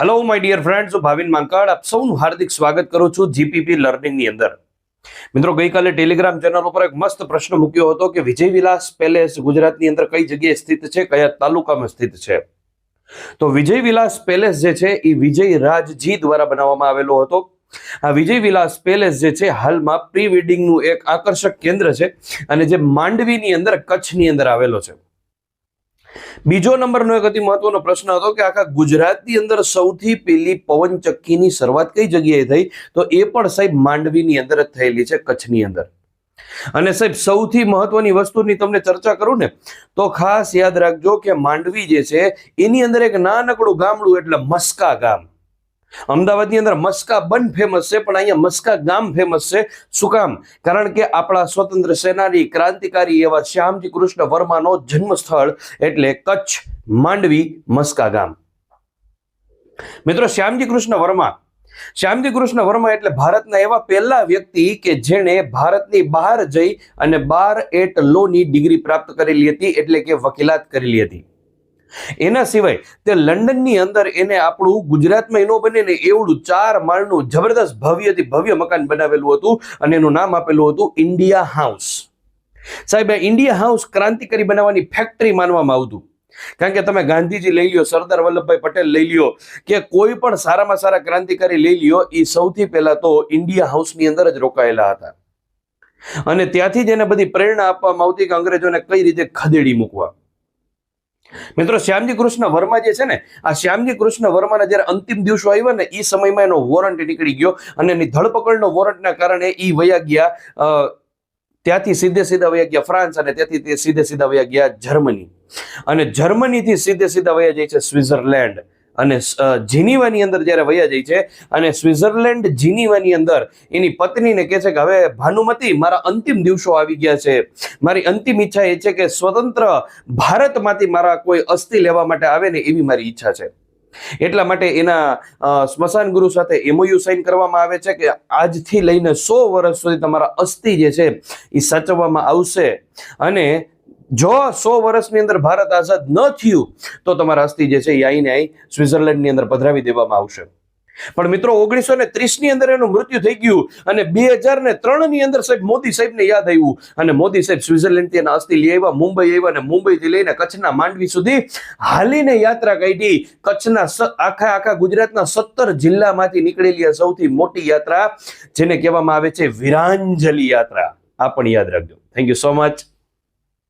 Hello my dear friends હું ભાવિન માંકડ આપ સૌનું હાર્દિક સ્વાગત કરું છું જીપીપી લર્નિંગની અંદર. મિત્રો, ગઈકાલે ટેલિગ્રામ ચેનલ ઉપર એક મસ્ત પ્રશ્ન મૂક્યો હતો કે વિજય વિલાસ પેલેસ ગુજરાતની અંદર કઈ જગ્યાએ સ્થિત છે, કયા તાલુકામાં સ્થિત છે? તો વિજય વિલાસ પેલેસ જે છે એ વિજય રાજજી દ્વારા બનાવવામાં આવેલો હતો. આ વિજય વિલાસ પેલેસ જે છે, હાલમાં પ્રી વેડિંગનું એક આકર્ષક કેન્દ્ર છે અને જે માંડવીની અંદર કચ્છની અંદર આવેલો છે. બીજો નંબરનો એક અતિ મહત્વનો પ્રશ્ન હતો કે આખા ગુજરાતની અંદર સૌથી પહેલી પવનચક્કીની શરૂઆત કઈ જગ્યાએ થઈ? તો એ પણ સાહેબ માંડવીની અંદર જ થયેલી છે, કચ્છની અંદર. અને સાહેબ, સૌથી મહત્વની વસ્તુની તમને ચર્ચા કરું ને, તો ખાસ યાદ રાખજો કે માંડવી જે છે, એની અંદર એક નાનકડું ગામડું એટલે મસ્કા ગામ. અમદાવાદની અંદર મસ્કા બન ફેમસ છે, પણ અહીંયા મસ્કા ગામ ફેમસ છે. શું કામ? કારણ કે આપણા સ્વતંત્ર સેનાની ક્રાંતિકારી એવા શ્યામજી કૃષ્ણ વર્માનો જન્મસ્થળ એટલે કચ્છ માંડવી મસ્કા ગામ. મિત્રો, શ્યામજી કૃષ્ણ વર્મા. શ્યામજી કૃષ્ણ વર્મા એટલે ભારતના એવા પહેલા વ્યક્તિ કે જેણે ભારતની બહાર જઈ અને બાર એટ લો ની ડિગ્રી પ્રાપ્ત કરેલી હતી, એટલે કે વકીલાત કરેલી હતી. એના સિવાય તે લંડનની અંદર એને આપણું ગુજરાતમાં એનો બને ને એવડું ચાર માળનું જબરદસ્ત ભવ્યથી ભવ્ય મકાન બનાવેલું હતું અને એનું નામ આપેલું હતું ઇન્ડિયા હાઉસ. સાહેબ ઇન્ડિયા હાઉસ ક્રાંતિકારી બનાવવાની ફેક્ટરી માનવામાં આવતું. કારણ કે તમે ગાંધીજી લઈ લ્યો, સરદાર વલ્લભભાઈ પટેલ લઈ લ્યો, કે કોઈ પણ સારામાં સારા ક્રાંતિકારી લઈ લ્યો, એ સૌથી પહેલા તો ઇન્ડિયા હાઉસની અંદર જ રોકાયેલા હતા. અને ત્યાંથી જ એને બધી પ્રેરણા આપવામાં આવતી કે અંગ્રેજોને કઈ રીતે ખદેડી મૂકવા. મિત્રો, શ્યામજી કૃષ્ણ વર્મા જે છે ને, આ શ્યામજી કૃષ્ણ વર્માના જ્યારે અંતિમ દિવસો આવ્યા ને એ સમયમાં એનો વોરંટ નીકળી ગયો અને એની ધરપકડનો વોરંટના કારણે એ વયા ગયા ત્યાંથી સીધે સીધા વયા ગયા ફ્રાન્સ અને ત્યાંથી તે સીધે સીધા વયા ગયા જર્મની. અને જર્મનીથી સીધે સીધા વયા જાય છે સ્વિટ્ઝરલેન્ડ અને જીનીવાની અંદર જ્યારે વયા જાય છે અને સ્વિટ્ઝરલેન્ડ જીનીવાની અંદર એની પત્નીને કહે છે કે, હવે ભાનુમતી, મારા અંતિમ દિવસો આવી ગયા છે. મારી અંતિમ ઈચ્છા એ છે કે સ્વતંત્ર ભારતમાંથી મારા કોઈ અસ્થિ લેવા માટે આવે ને એવી મારી ઈચ્છા છે. એટલા માટે એના સ્મશાન ગુરુ સાથે એમઓયુ સાઇન કરવામાં આવે છે કે, આજથી લઈને સો વર્ષ સુધી તમારા અસ્થિ જે છે એ સાચવવામાં આવશે. અને જો સો વર્ષની અંદર ભારત આઝાદ ન થયું, તો તમારા અસ્થિ જે છે એ આઈને અહીં સ્વિટરલેન્ડની અંદર પધરાવી દેવામાં આવશે. પણ મિત્રો, ઓગણીસો ને ત્રીસની અંદર એનું મૃત્યુ થઈ ગયું અને બે હજાર ને ત્રણની અંદર સાહેબ મોદી સાહેબને યાદ આવ્યું અને મોદી સાહેબ સ્વિટ્ઝરલેન્ડથી એના અસ્થિ લઈ આવ્યા, મુંબઈ આવ્યા અને મુંબઈ થી લઈને કચ્છના માંડવી સુધી હાલીને યાત્રા કાઢી, કચ્છના આખા આખા ગુજરાતના સત્તર જિલ્લામાંથી નીકળેલી આ સૌથી મોટી યાત્રા, જેને કહેવામાં આવે છે વિરાંજલી યાત્રા. આ પણ યાદ રાખજો. Thank you so much